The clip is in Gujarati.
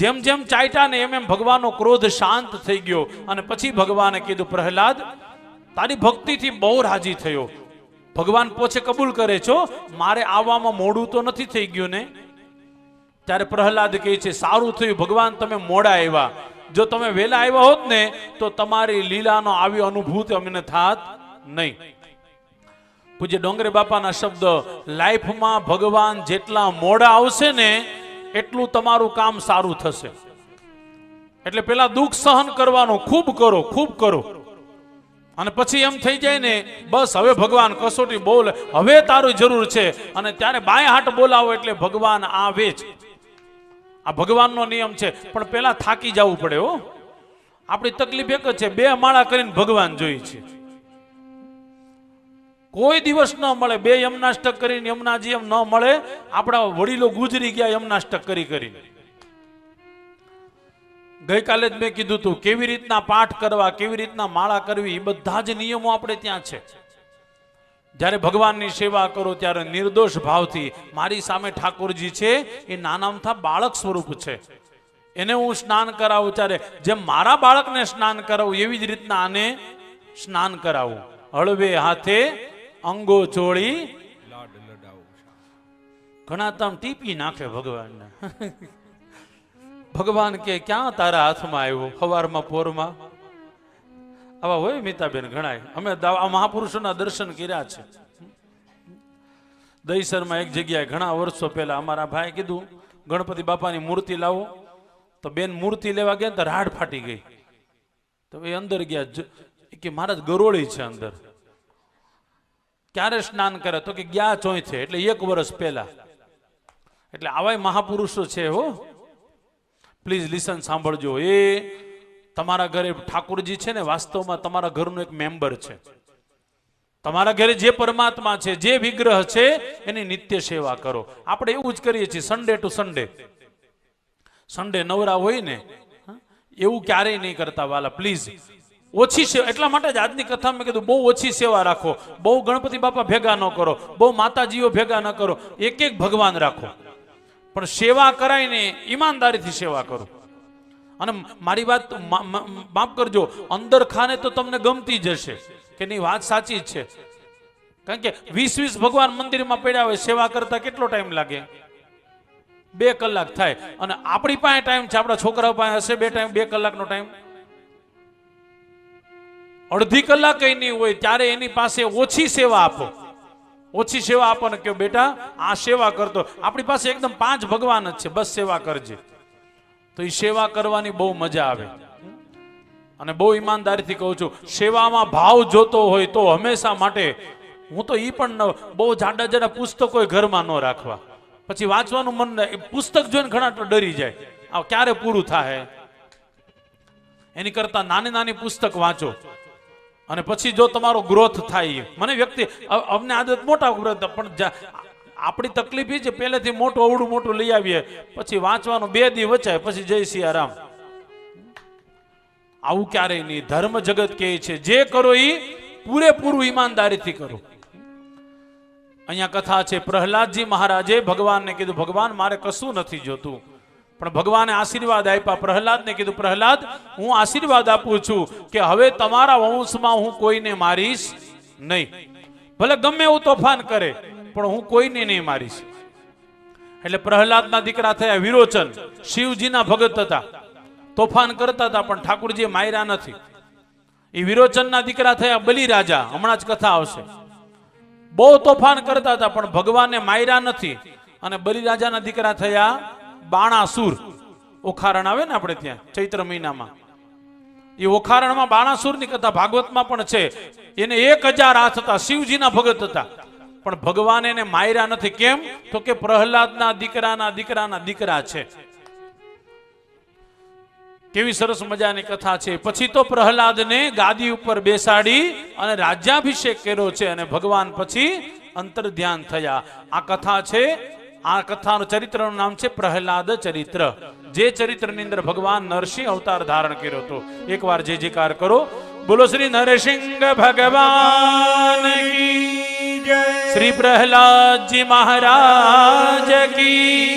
જેમ જેમ ચાટ્યા ને એમ એમ ભગવાનનો ક્રોધ શાંત થઈ ગયો. અને પછી ભગવાને કીધું, પ્રહલાદ, તારી ભક્તિથી બહુ રાજી થયો. ભગવાન પોછે કબૂલ કરે છો? મારે આવવામાં મોડું તો નથી થઈ ગયું ને? ત્યારે પ્રહલાદ કહે છે, સારું થયું, ભગવાન તમે મોડા આવ્યા. જો તમે વહેલા આવ્યા હોત ને, તો તમારી લીલાનો આવી અનુભૂતિ અમને થાત નહીં. પૂજ્ય ડોંગરે બાપાના શબ્દ, લાઈફમાં ભગવાન જેટલા મોડા આવશે ને એટલું તમારું કામ સારું થશે. એટલે પેલા દુઃખ સહન કરવાનું ખૂબ કરો ખૂબ કરો. અને પછી એમ થઈ જાય ને, બસ હવે ભગવાન કસોટી બોલ, હવે તારું જરૂર છે. અને ત્યારે બાય હાટ બોલાવો એટલે ભગવાન આવે જ. આ ભગવાનનો નિયમ છે, પણ પેલા થાકી જવું પડે હો. આપણી તકલીફ એક જ છે, બે માળા કરીને ભગવાન જોઈ છે. કોઈ દિવસ ન મળે. બે યમનાષ્ટક કરીને યમનાજી એમ ન મળે. આપણા વડીલો ગુજરી ગયા યમનાષ્ટક કરી કરીને. ગઈકાલે જ મેં કીધું હતું કેવી રીતના પાઠ કરવા, કેવી રીતના માળા કરવી, એ બધા જ નિયમો આપણે ત્યાં છે. જ્યારે ભગવાનની સેવા કરો ત્યારે નિર્દોષ ભાવથી, મારી સામે ઠાકોરજી છે, એ નાનામથા બાળક સ્વરૂપ છે. એને હું સ્નાન કરાવું ત્યારે, જેમ મારા બાળકને સ્નાન કરાવું, એવી જ રીતના આને સ્નાન કરાવું. હળવે હાથે અંગો ચોળી. ઘણા તમ ટીપી નાખે ભગવાનને. ભગવાન કે ક્યાં તારા હાથમાં આવ્યો? સવારમાં પોરમાં? આવા હોય મીતાબેન ઘણાય. અમે મહાપુરુષોના દર્શન કર્યા છે. દહીસરમાં એક જગ્યાએ ઘણા વર્ષો પહેલા અમારા ભાઈ કીધું ગણપતિ બાપાની મૂર્તિ લાવો. તો બેન મૂર્તિ લેવા ગયા તો રાડ ફાટી ગઈ. તો એ અંદર ગયા કે મહારાજ ગરોળી છે અંદર. ક્યારે સ્નાન કરે? તો કે ગયા ચોઈથે એટલે એક વર્ષ પહેલા. એટલે આવાય મહાપુરુષો છે હો. પ્લીઝ લિસન સાંભળજો. એ તમારા ઘરે ઠાકોરજી છે ને, વાસ્તવમાં તમારા ઘરનું એક મેમ્બર છે. તમારા ઘરે જે પરમાત્મા છે, જે વિગ્રહ છે, એની નિત્ય સેવા કરો. આપણે એવું જ કરીએ છીએ સન્ડે ટુ સન્ડે સન્ડે નવરા હોય ને એવું ક્યારેય નહીં કરતા વાલા. પ્લીઝ ઓછી સેવા એટલા માટે જ આજની કથામાં મેં કીધું, બહુ ઓછી સેવા રાખો. બહુ ગણપતિ બાપા ભેગા ન કરો. બહુ માતાજીઓ ભેગા ન કરો. એક એક ભગવાન રાખો. પણ સેવા કરાઈને ઈમાનદારીથી સેવા કરો. અને મારી વાત માફ કરજો, અંદર ખાને તો તમને ગમતી જશે કે નહીં, વાત સાચી જ છે. કારણ કે વીસ વીસ ભગવાન મંદિરમાં પડ્યા હોય, સેવા કરતા કેટલો ટાઈમ લાગે? બે કલાક થાય. અને આપણી પાસે ટાઈમ છે, આપણા છોકરાઓ પાસે હશે બે ટાઈમ, બે કલાકનો ટાઈમ. અડધી કલાક નહીં હોય ત્યારે એની પાસે ઓછી સેવા આપો. ઓછી સેવા આપો ને કે બેટા, આ સેવા કરતો. આપણી પાસે એકદમ પાંચ ભગવાન જ છે, બસ સેવા કરજે. તો એ સેવા કરવાની બહુ મજા આવે. અને બહુ ઈમાનદારીથી કહું છું, સેવામાં ભાવ જોતો હોય તો હંમેશા માટે, હું તો એ પણ બહુ જાડા જાડા પુસ્તકો ઘરમાં ન રાખવા. પછી વાંચવાનું મન એ પુસ્તક જોઈને ઘણા ડરી જાય. આ ક્યારે પૂરું થાય એની કરતા નાની નાની પુસ્તક વાંચો. અને પછી જો તમારો ગ્રોથ થાય, મને વ્યક્તિ અમને આદત મોટા ગ્રોથ પણ આપણી તકલીફ એ છે, પહેલેથી મોટું અવડું મોટું લઈ આવીએ, પછી વાંચવાનું બે દી વચાય પછી જય સિયારામ આવું ક્યારેય નહીં. ધર્મ જગત કહે છે, જે કરો એ પૂરેપૂરું ઈમાનદારીથી કરો. અહીંયા કથા છે, પ્રહલાદજી મહારાજે ભગવાનને કીધું, ભગવાન, મારે કશું નથી જોતું. પણ ભગવાને આશીર્વાદ આપ્યા. પ્રહલાદને કીધું, પ્રહલાદ, હું આશીર્વાદ આપું છું કે હવે તમારા વંશમાં હું કોઈને મારીશ નહીં. ભલે ગમે એવું તોફાન કરે, પણ હું કોઈને નહીં મારીશ. એટલે પ્રહલાદના દીકરા થયા વિરોચન. શિવજીના ભગત હતા. તોફાન કરતા હતા, પણ ઠાકુરજીએ માર્યા નથી. એ વિરોચનના દીકરા થયા બલિરાજા. હમણાં જ કથા આવશે. બહુ તોફાન કરતા હતા, પણ ભગવાનને માર્યા નથી. અને બલિરાજાના દીકરા થયા બાણાસુર. ઓખારણ આવે ને આપણે ત્યાં, ચૈત્ર મહિનામાં. એ ઓખારણમાં બાણાસુરની કથા ભાગવતમાં પણ છે. એને એક હજાર હાથ હતા, શિવજીના ભગત હતા. પણ ભગવાન એને માર્યા નથી. કેમ? તો કે પ્રહલાદના દીકરાના દીકરાના દીકરા છે. કેવી સરસ મજાની કથા છે. પછી તો પ્રહલાદને ગાદી ઉપર બેસાડી અને રાજ્યાભિષેક કર્યો છે અને ભગવાન પછી અંતર ધ્યાન થયા. આ કથા છે આ કથાનું ચરિત્રનું નામ છે પ્રહલાદ ચરિત્ર. જે ચરિત્રની અંદર ભગવાન નરસિંહ અવતાર ધારણ કર્યો હતો. એકવાર જે જીકાર કરો, બોલો શ્રી નરસિંહ ભગવાન શ્રી પ્રહલાદજી મહારાજ કી